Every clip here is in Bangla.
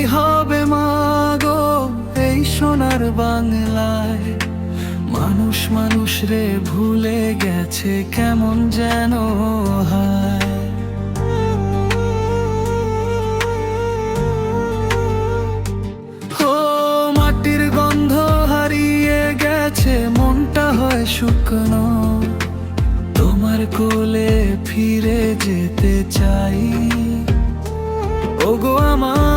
হবে মাগো এই সোনার বাংলায়? মানুষ মানুষ রে ভুলে গেছে কেমন যেন হায়। মাটির গন্ধ হারিয়ে গেছে, মনটা হয় শুকনো। তোমার কোলে ফিরে যেতে চাই। ওগো আমার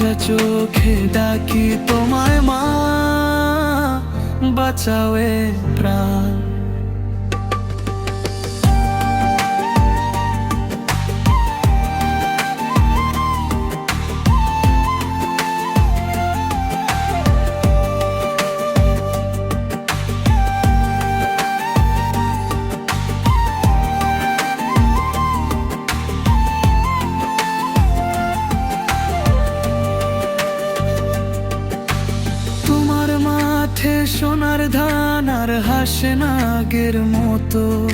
ভেজা চোখে ডাকি তোমায় মা বাঁচাও প্রাণ। সোনার ধান আর হাসে নাগের মতো।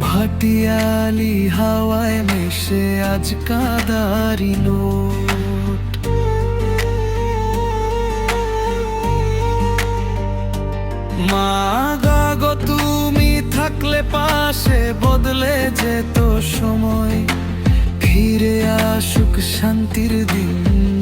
ভাটিয়ালি হাওয়ায় মেশে আজ কাদারিল মা তুমি থাকলে পাশে বদলে যেত সময়। ফিরে আসুক শান্তির দিন।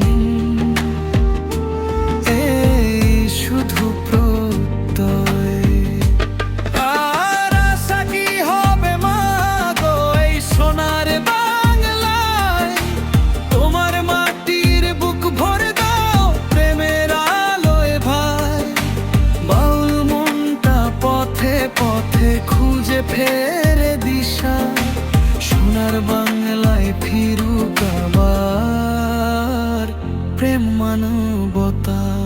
প্রেম মানবতা।